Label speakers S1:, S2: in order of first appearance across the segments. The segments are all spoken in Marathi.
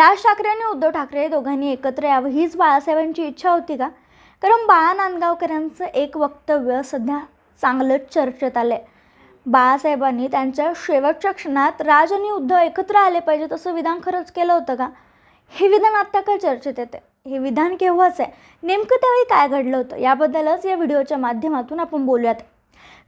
S1: राज ठाकरे आणि उद्धव ठाकरे दोघांनी एकत्र यावं हीच बाळासाहेबांची इच्छा होती का? कारण बाळा नांदगावकरांचं एक वक्तव्य सध्या चांगलंच चर्चेत आलं आहे बाळासाहेबांनी त्यांच्या शेवटच्या क्षणात राज आणि उद्धव एकत्र आले पाहिजेत असं विधान खरंच केलं होतं का? हे विधान आत्ता काय चर्चेत येते हे विधान केव्हाच आहे? नेमकं त्यावेळी काय घडलं होतं? याबद्दलच या व्हिडिओच्या माध्यमातून आपण बोलूयात.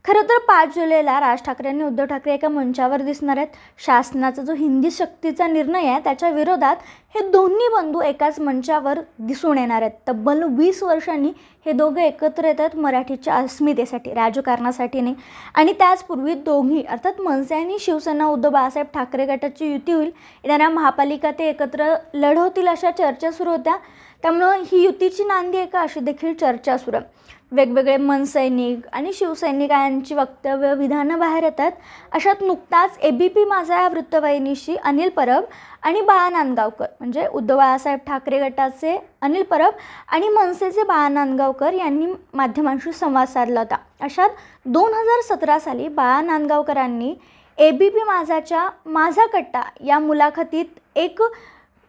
S1: खरं तर पाच जुलैला राज ठाकरे आणि उद्धव ठाकरे एका मंचावर दिसणार आहेत. शासनाचा जो हिंदी शक्तीचा निर्णय आहे त्याच्या विरोधात हे दोन्ही बंधू एकाच मंचावर दिसून येणार आहेत. तब्बल वीस वर्षांनी हे दोघं एकत्र येतात मराठीच्या अस्मितेसाठी राजकारणासाठी नाही. आणि त्याचपूर्वी दोघी अर्थात मनसे आणि शिवसेना उद्धव बाळासाहेब ठाकरे गटाची युती होईल. येणाऱ्या महापालिका ते एकत्र लढवतील अशा चर्चा सुरू होत्या. त्यामुळं ही युतीची नांदी आहे का अशी देखील चर्चा सुरू आहे. वेगवेगळे मनसैनिक आणि शिवसैनिकांची वक्तव्य विधानं बाहेर येतात. अशात नुकताच ए बी पी माझा या वृत्तवाहिनीशी अनिल परब आणि बाळा नांदगावकर म्हणजे उद्धव बाळासाहेब ठाकरे गटाचे अनिल परब आणि मनसेचे बाळा नांदगावकर यांनी माध्यमांशी संवाद साधला होता. अशात दोन हजार सतरा साली बाळा नांदगावकरांनी ए बी पी माझाच्या माझा कट्टा या मुलाखतीत एक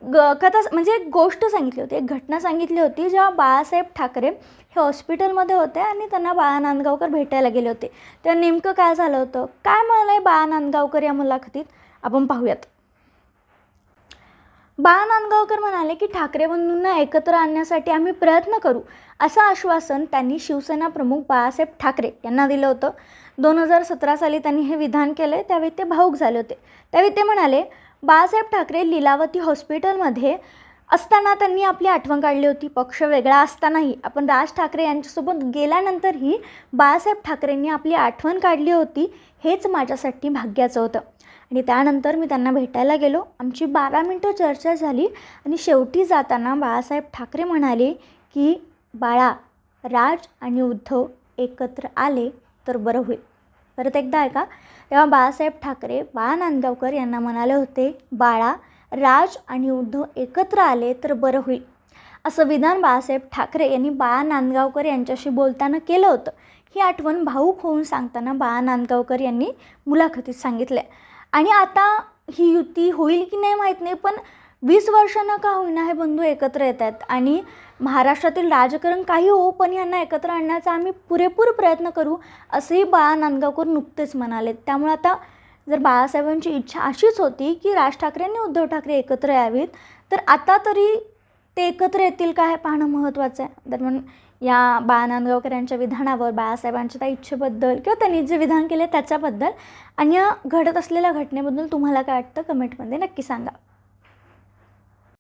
S1: ग कथा म्हणजे एक गोष्ट सांगितली होती एक घटना सांगितली होती जेव्हा बाळासाहेब ठाकरे हे हॉस्पिटलमध्ये होते आणि त्यांना बाळा नांदगावकर भेटायला गेले होते. तेव्हा नेमकं काय झालं होतं? काय म्हणाले बाळा नांदगावकर या मुलाखतीत? आपण पाहूयात. बाळा नांदगावकर म्हणाले की ठाकरे बंधूंना एकत्र आणण्यासाठी आम्ही प्रयत्न करू. असं आश्वासन त्यांनी शिवसेना प्रमुख बाळासाहेब ठाकरे यांना दिलं होतं. दोन हजार सतरा साली त्यांनी हे विधान केले त्यावेळी ते भाऊक झाले होते. त्यावेळी ते म्हणाले बाळासाहेब ठाकरे लीलावती हॉस्पिटलमध्ये असताना त्यांनी आपली आठवण काढली होती. पक्ष वेगळा असतानाही आपण राज ठाकरे यांच्यासोबत गेल्यानंतरही बाळासाहेब ठाकरेंनी आपली आठवण काढली होती हेच माझ्यासाठी भाग्याचं होतं. आणि त्यानंतर मी त्यांना भेटायला गेलो. आमची बारा मिनटं चर्चा झाली आणि शेवटी जाताना बाळासाहेब ठाकरे म्हणाले की बाळा राज आणि उद्धव एकत्र आले तर बरं होईल. परत एकदा ऐका. तेव्हा बाळासाहेब ठाकरे बाळा नांदगावकर यांना म्हणाले होते बाळा राज आणि उद्धव एकत्र आले तर बरं होईल. असं विधान बाळासाहेब ठाकरे यांनी बाळा नांदगावकर यांच्याशी बोलताना केलं होतं. ही आठवण भाऊक होऊन सांगताना बाळा नांदगावकर यांनी मुलाखतीत सांगितलं आणि आता ही युती होईल की नाही माहीत नाही पण वीस वर्षांना का होईना हे बंधू एकत्र येत आहेत आणि महाराष्ट्रातील राजकारण काही हो पण यांना एकत्र आणण्याचा आम्ही पुरेपूर प्रयत्न करू असंही बाळा नांदगावकर नुकतेच म्हणाले त्यामुळे आता जर बाळासाहेबांची इच्छा अशीच होती की राज ठाकरे आणि उद्धव ठाकरे एकत्र यावीत तर आता तरी ते एकत्र येतील का हे पाहणं महत्त्वाचं आहे. दरम्यान या बाळा नांदगावकर यांच्या विधानावर बाळासाहेबांच्या त्या इच्छेबद्दल किंवा त्यांनी जे विधान केले त्याच्याबद्दल आणि या घडत असलेल्या घटनेबद्दल तुम्हाला काय वाटतं? कमेंटमध्ये नक्की सांगा.